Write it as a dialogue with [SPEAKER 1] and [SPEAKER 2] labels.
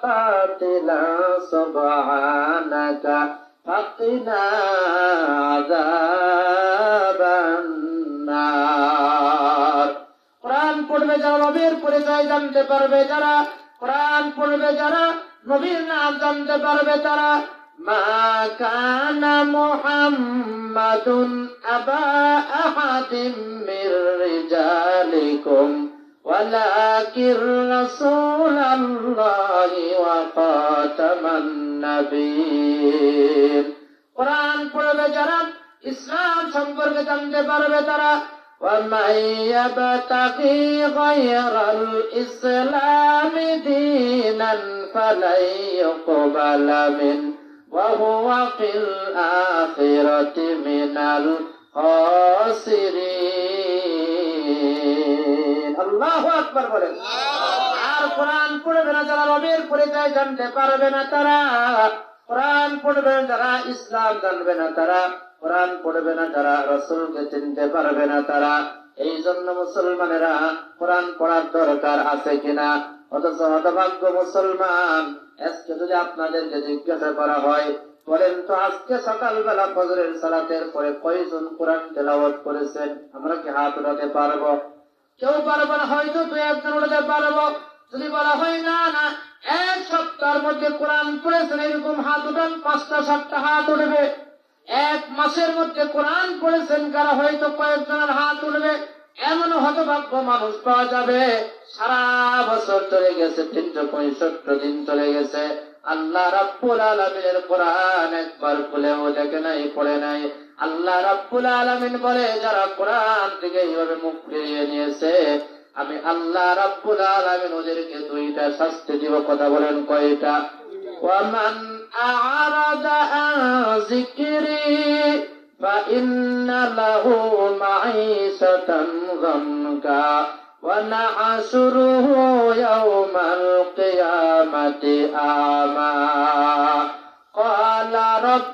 [SPEAKER 1] قاتلا سبحانك فقنا عذاب النار কোরআন পড়বে যারা নবীর পরিচয় জানতে পারবে যারা কোরআন পড়বে যারা নবীর নাম জানতে পারবে তারা মা কানা মুহাম্মাদুন আবা আহাদিম মির রিজালিকুম ولكن رسول الله وخاتم النبيين কোরআন পড়বে যারা ইসলাম সম্পর্কে জানতে পারবে তারা ومن يبتغي غير الإسلام دينا فلن يقبل منه وهو في الآخرة من الخاسرين তারা। কোরআন পড়বে না তারা। পারবে না তারা। এই জন্য মুসলমানেরা কোরআন পড়ার দরকার আছে কিনা? অথচ হতভাগ্য মুসলমান আজকে যদি আপনাদেরকে জিজ্ঞাসা করা হয় বলেন তো আজকে সকালবেলা ফজরের সালাতের পরে কয়জন কোরআন তেলাওয়াত করেছেন? আমরা কি হাত উঠাতে পারব? কেউ পারবে না, হয়তো দু একজন উঠাতে পারব। যদি বলা হয় না না, এক সপ্তাহের মধ্যে কোরআন পড়েছেন, এরকম হাত উঠান, পাঁচটা, সাতটা হাত উঠবে। এক মাসের মধ্যে কোরআন পড়েছেন, কারা হয়তো কয়েকজনের হাত উঠবে। এমন হতভাগ্য মানুষ পাওয়া যাবে সারা বছর চলে গেছে তিনশো পঁয়ষট্টি দিন চলে গেছে আল্লাহ রাব্বুল আলমিনের কোরআন একবার খুলেও দেখে নাই পড়ে নাই আল্লাহ রাব্বুল আলমিন বলে যারা কোরআন থেকে এইভাবে মুখ ফিরিয়ে নিয়েছে আমি আল্লাহ রাব্বুল আলমিন ওদেরকে দুইটা শাস্তি দিব কথা বলেন কয়টা ومن أعرض عن ذكري فإن له معيشة ضنكا ونحشره يوم القيامة أعمى